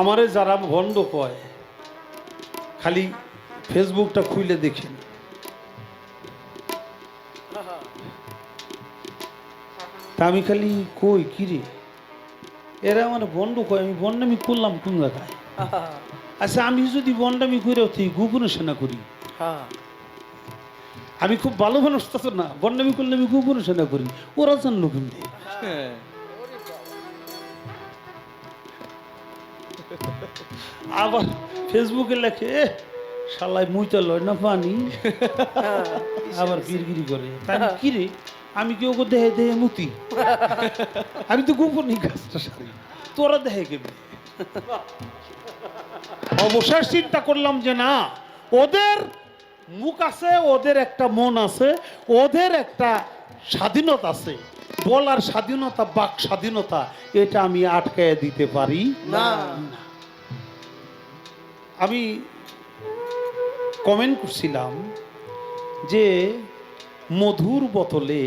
আমারে যারা বন্ধ কয়, খালি ফেসবুকটা খুলে দেখেন। তা আমি খালি কই কিরে এরা আমার বন্ধ কয়, আমি বন্ডামি করলাম কোন জায়গায়? আচ্ছা আমি যদি বন্ডামি করে তুই গোপনে সেনা করি। আমি খুব ভালো মানুষ তো না বন্ডামি করলে আমি গোপনে সেনা করি। ওরা জানলো কিন্তু আবার ফেসবুকে লেখে "এ, শালায় মুইটা লয় না পানি। আবার গিরগিরি করে। তাই আমি, কি রে? আমি কি ওকে দেহে দেহে মুতি? আমি তো গোপনই কাজটা সারি। তোরা দেহে কেমনি অবশেষ চিন্তা করলাম যে না ওদের মুখ আছে ওদের একটা মন আছে ওদের একটা স্বাধীনতা আছে। বলার স্বাধীনতা বাক স্বাধীনতা এটা আমি আটকায় দিতে পারি? না। আমি কমেন্ট করছিলাম যে মধুর বোতলে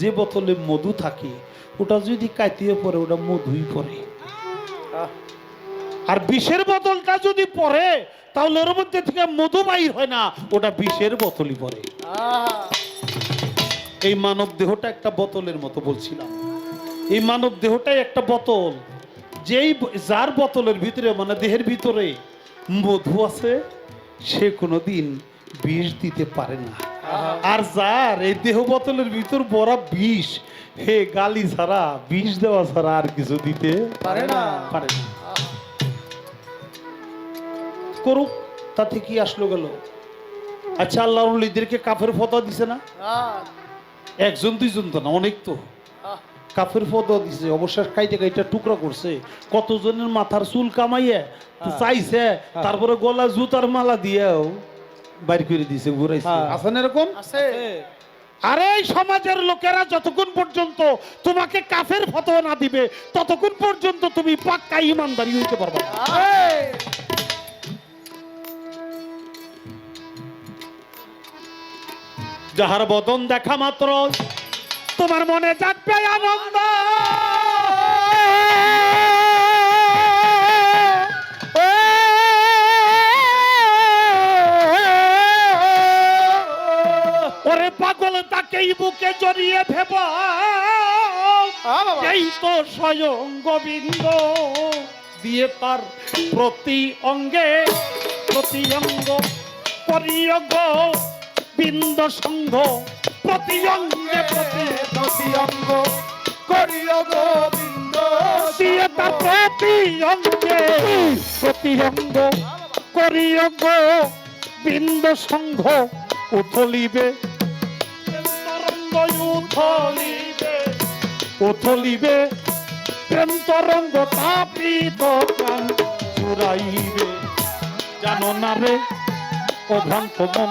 যে বোতলে মধু থাকে ওটা যদি কাটিয়ে পড়ে ওটা মধুই পড়ে। আর বিষের বোতলটা যদি পড়ে তাহলে ওর মধ্যে থেকে মধু বাইর হয় না ওটা বিষের বোতলই পড়ে। এই মানব দেহটা একটা বোতলের মতো বলছিলাম। এই মানব দেহটাই একটা বোতল। যেই যার বোতলের ভিতরে মানে দেহের ভিতরে মধু আছে সে কোনোদিন বিষ দিতে পারে না। আর যার এই দেহ বোতলের ভিতর বড় বিষ হে গালি ছাড়া বিষ দেওয়া ছাড়া আর কিছু দিতে পারে না। পারে না। করুক তাতে কি আসলো গেল। আচ্ছা আল্লাহ কাফের ফতা দিছে না। একজন দুইজন তো না অনেক তো। কাফের ফটো দিছে অবশ্য কাইটে কাইটা টুকরা করছে। কতজনের মাথার চুল কামাইয়ে তো চাইছে তারপরে গলা জুতার মালা দিয়েও বাইর করে দিছে ঘুরাইছে। হ্যাঁ। আছেন এরকম? আছে। আরে এই সমাজের লোকেরা যতক্ষণ পর্যন্ত তোমাকে কাফের ফটো না দিবে ততক্ষণ পর্যন্ত তুমি পাক্কা ইমানদারি হইতে পারবে না। যাহার বদন দেখা মাত্র তোমার মনে জাগবে আনন্দ। ওরে পাগল তাকেই বুকে জড়িয়ে ভেব। এই তো স্বয়ং গোবিন্দ দিয়ে তার প্রতি অঙ্গে প্রতি অঙ্গ পরিয়ঙ্গ বিন্দ সঙ্গ প্রতি অঙ্গে প্রতি প্রতি অঙ্গ করিও গোবিন্দ দিয়ে তার প্রতি অঙ্গে প্রতি অঙ্গ করিয়ঙ্গ বিন্দ সঙ্গ উথলিবে। উথলিবে। উথলিবে। প্রেম তরঙ্গ তাপিত প্রাণ চুরাইবে জানো না রে অভ্রান্ত মন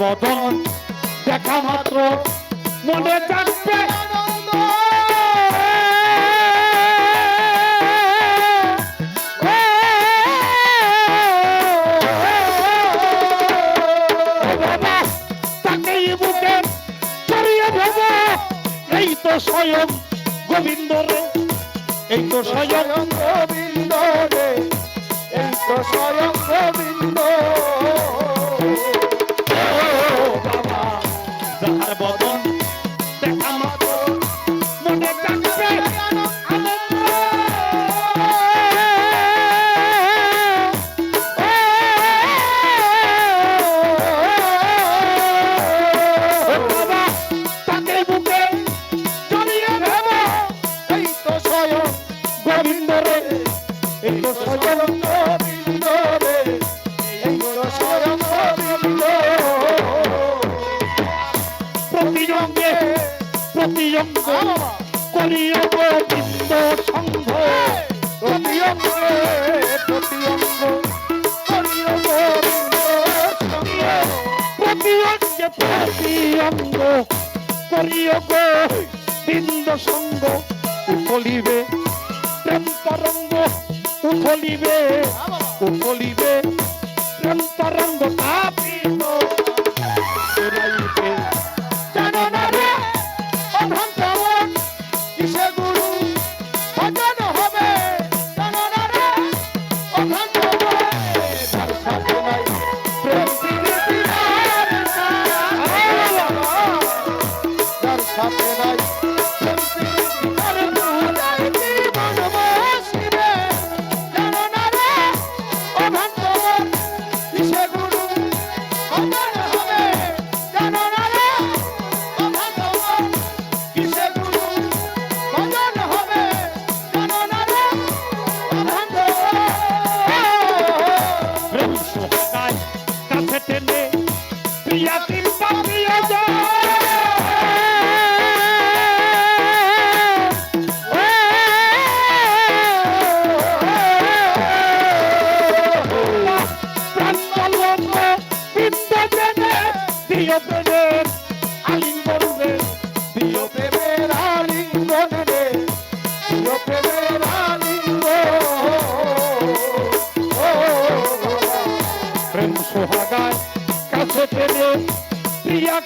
বদন দেখা মাত্র মনে থাকবে স্বয়ং গোবিন্দ রে, এই তো স্বয়ং গোবিন্দ রে, এই তো স্বয়ং গোবিন্দ। তুমি আজ্ঞে প্রতি অঙ্গ, করিও গো, বৃন্দ সঙ্গ উঠলিবে প্রেম তরঙ্গ উঠলিবে উঠলিবে প্রেম তরঙ্গ তাপি কাজ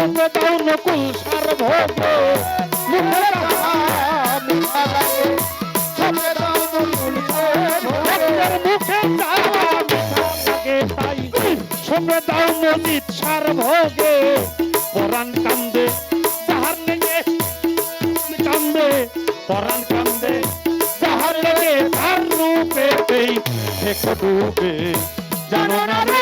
भूम दौन कुशर সার ভোগে পরাণ কান্দে যাহার লেগে কান্দে পরাণ কান্দে যাহার লেগে তার রূপে সেই ডুবে জানো না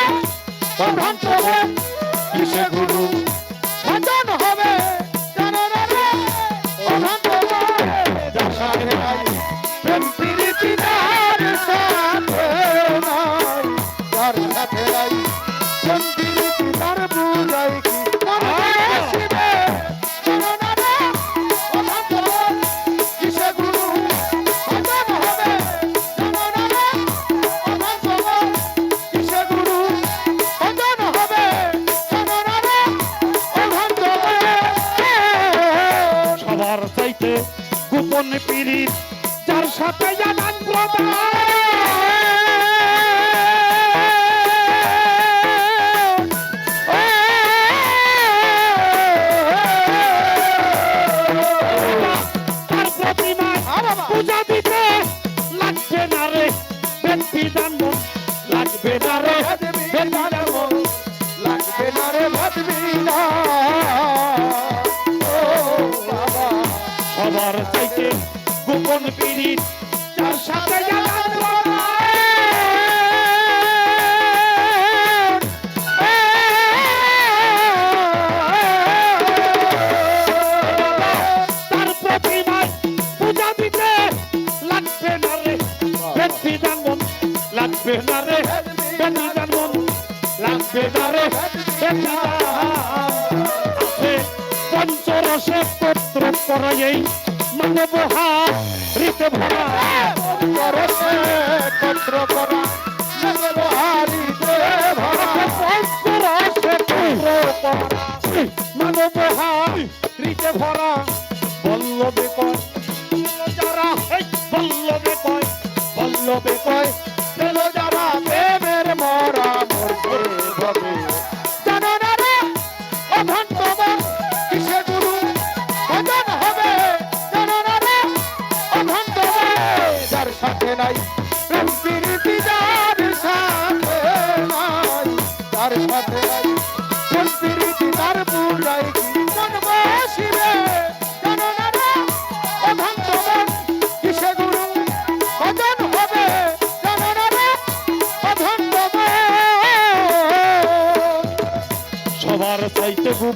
লাগবে না রে বেটি গান মন লাগবে না রে বেটি পঞ্চরসে পত্র পরাই মানব হারিতে ভরা পঞ্চরসে পত্র পরা মানব হারিতে ভরা পঞ্চরসে পত্র পরা মানব হারিতে ভরা বল্লবে কয় যারা বল্লবে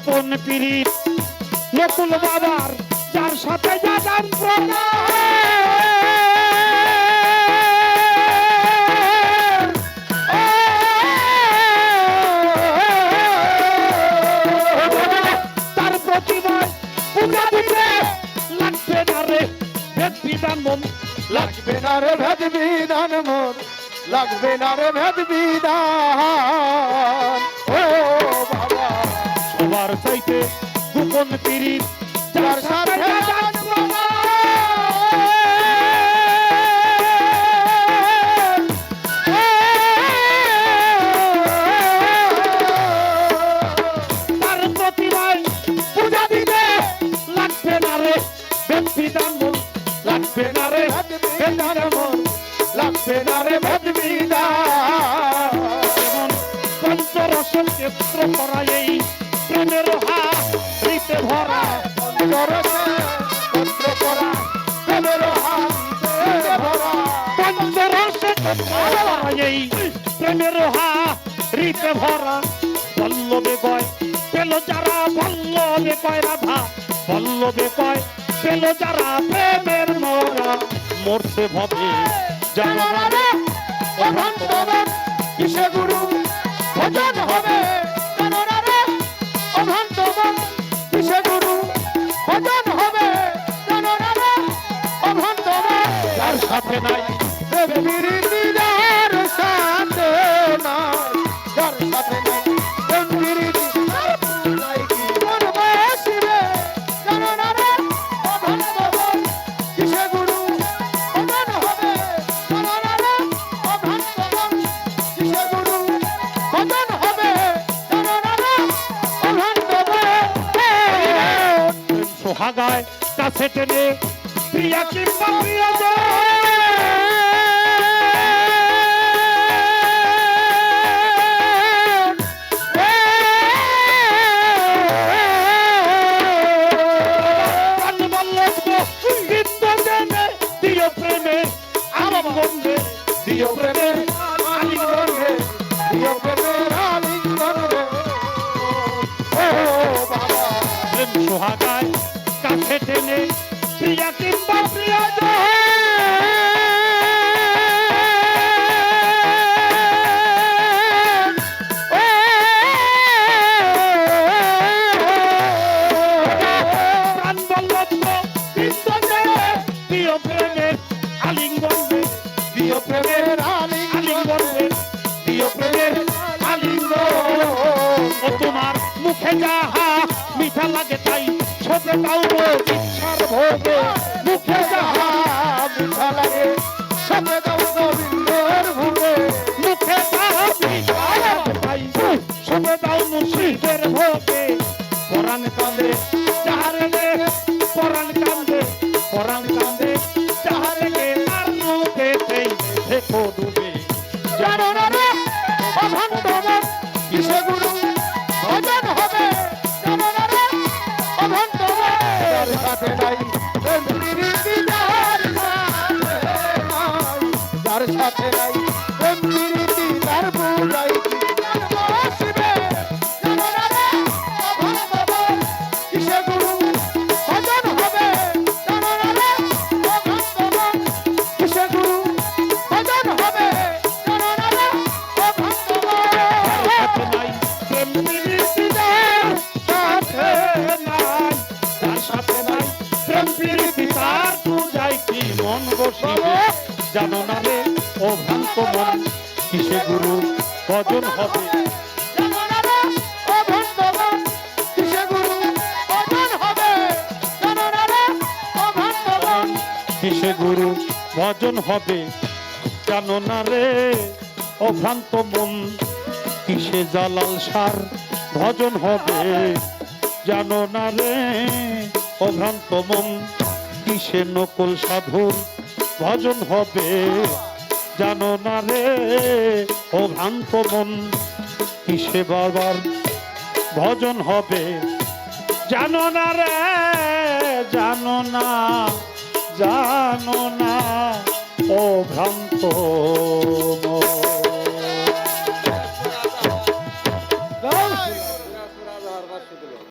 আপন পীড়িত নকুল বাবার, যার সাথে যাদান তার প্রতিমায় না রে ভেদ বিধান মন, লাগবে না রে ভেদ বিধান মন, লাগবে না রে ভেদ বিধান গোপন পীড়িত হরিতে ভরা বল্লবে কয়, পেল যারা বল্লবে কয় রাধা বল্লবে কয়, পেল যারা প্রেমের মরা, মরছে ভবে যারা কিসে গুরু, ভজন হবে সাথে নাই আমার সাথে নাই। প্রেম তার বুড়াই জানো না ভজন হবে। কিসে গুরু, ভজন হবে। কেন না রে, অভ্রান্ত মন, কিসে জালাল সার ভজন হবে। জান না রে, অভ্রান্ত মন, কিসে নকল সাধুর ভজন হবে। জানো না রে, ও ভ্রান্ত মন, কিসে বাবার ভজন হবে? জানো না রে, জানো না জানো না, ও ভ্রান্ত